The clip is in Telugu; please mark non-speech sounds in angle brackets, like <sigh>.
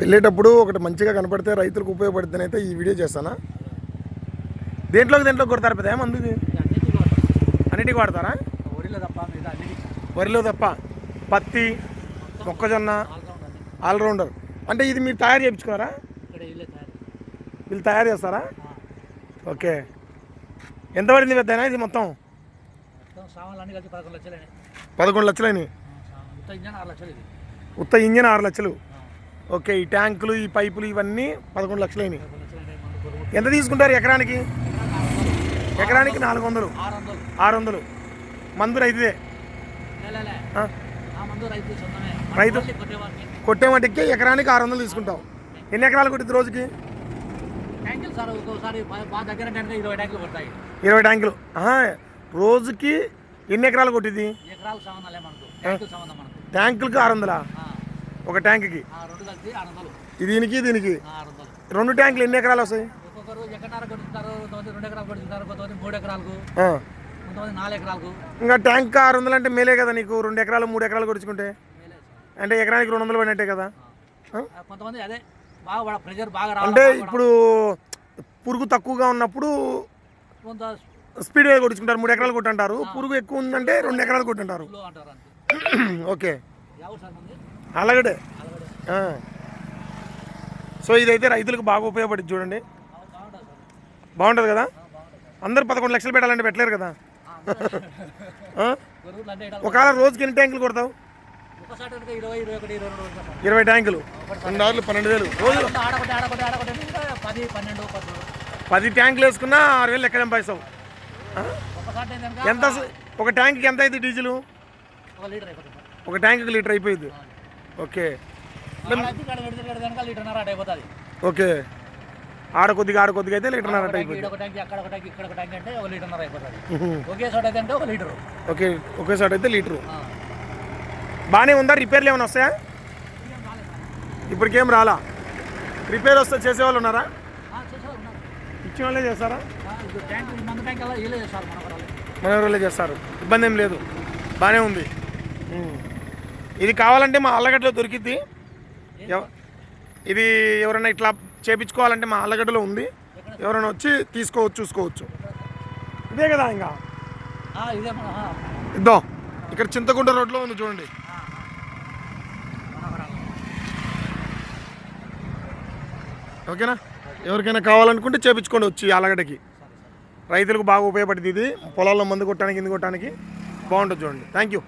వెళ్ళేటప్పుడు ఒకటి మంచిగా కనపడితే రైతులకు ఉపయోగపడుతుంది అయితే ఈ వీడియో చేస్తానా? దేంట్లోకి దేంట్లో కొడతారు పెద్ద మందు ఇది అన్నిటికీ వాడతాం. అన్నిటికి వాడతారా? వరిలో తప్ప వరిలో తప్ప పత్తి మొక్కజొన్న ఆల్రౌండర్. అంటే ఇది మీరు తయారు తయారు వీళ్ళు తయారు చేస్తారా. ఓకే. ఎంత పడింది పెద్ద ఇది మొత్తం? పదకొండు లక్షలని మొత్తం ఇంజన్ ఆరు లక్షలు ఇది. ఉత్త ఇంజిన్ ఆరు లక్షలు. ఓకే ఈ ట్యాంకులు ఈ పైపులు ఇవన్నీ పదకొండు లక్షలు అయినాయి. ఎంత తీసుకుంటారు ఎకరానికి? ఎకరానికి నాలుగు వందలు. ఆరు వందలు. మందు రైతుదే. రైతు కొట్టే మటుకే ఎకరానికి ఆరు వందలు తీసుకుంటావు. ఎన్ని ఎకరాలు కొట్టింది రోజుకి? ఇరవై ట్యాంకులు. రోజుకి ఎన్ని ఎకరాలు కొట్టింది ట్యాంకులకి ఆరు వందలా. ఒక ట్యాంకుకి? దీనికి దీనికి? రెండు ట్యాంకులు ఎన్ని ఎకరాలు వస్తాయి? ఇంకా ట్యాంక్ ఆరు వందలు అంటే మేలే కదా నీకు? రెండు ఎకరాలు మూడు ఎకరాలు కొడుచుకుంటే. అంటే ఎకరానికి రెండు వందలు పడినట్టే కదా? ఆ? ఆ, కొంతమంది అదే బాగా ప్రెజర్ బాగా అంటే ఇప్పుడు పురుగు తక్కువగా ఉన్నప్పుడు కొంత స్పీడ్గా కొట్టుకుంటారు మూడు ఎకరాలు కొట్టుంటారు. పురుగు ఎక్కువ ఉందంటే రెండు ఎకరాలు కొట్టుంటారు. <clears throat> ఓకే. అలగడు సో ఇదైతే రైతులకు బాగా ఉపయోగపడింది చూడండి. బాగుంటుంది కదా? అందరు పదకొండు లక్షలు పెట్టాలంటే పెట్టలేరు కదా? ఒకవేళ రోజుకి ఎన్ని ట్యాంకులు కొడతావు? ఇరవై ట్యాంకులు. రెండు ఆరులు పన్నెండు వేలు. రోజు పది ట్యాంకులు వేసుకున్నా ఆరు వేలు ఎక్కడ సంపాదిస్తావు ఎంత ఒక ట్యాంక్కి ఎంత అయితే డీజిల్? ఒక ట్యాంక్కి లీటర్ అయిపోయింది ఓకే. ఓకే. ఆడ కొద్దిగా ఆడ కొద్దిగా అయితే లీటర్ అన్నట్టు అయిపోయింది ఇక్కడ ఒక ట్యాంక్ అక్కడ ఒక ట్యాంక్ ఇక్కడ ఒక ట్యాంక్ అంటే ఒక లీటర్న్నర అయిపోతుంది. ఒకే చోట అయితే ఒక లీటరు. ఓకే ఒకేసారి అయితే లీటరు. బాగానే ఉందా? రిపేర్లు ఏమైనా వస్తాయా? ఇప్పటికేం రాలా? రిపేర్ వస్తే చేసేవాళ్ళు ఉన్నారా. ఇచ్చిన వాళ్ళే చేస్తారా మన ఎవరైనా చేస్తారు. ఇబ్బంది ఏం లేదు. బాగానే ఉంది. ఇది కావాలంటే మా అల్లగడ్డలో దొరికిద్ది. ఎవ- ఇది ఎవరైనా ఇట్లా చేపించుకోవాలంటే మా అల్లగడ్డలో ఉంది. ఎవరైనా వచ్చి తీసుకోవచ్చు చూసుకోవచ్చు. ఇదే కదా ఇంకా. ఇద్దాం. ఇక్కడ చింతకుంట రోడ్లో ఉంది చూడండి. ఓకేనా? ఎవరికైనా కావాలనుకుంటే చేపించుకోండి వచ్చి ఆలగడ్డకి రైతులకు బాగా ఉపయోగపడుతుంది ఇది. పొలాల్లో మందు కొట్టడానికి ఇందు కొట్టడానికి. బాగుంటుంది చూడండి. Thank you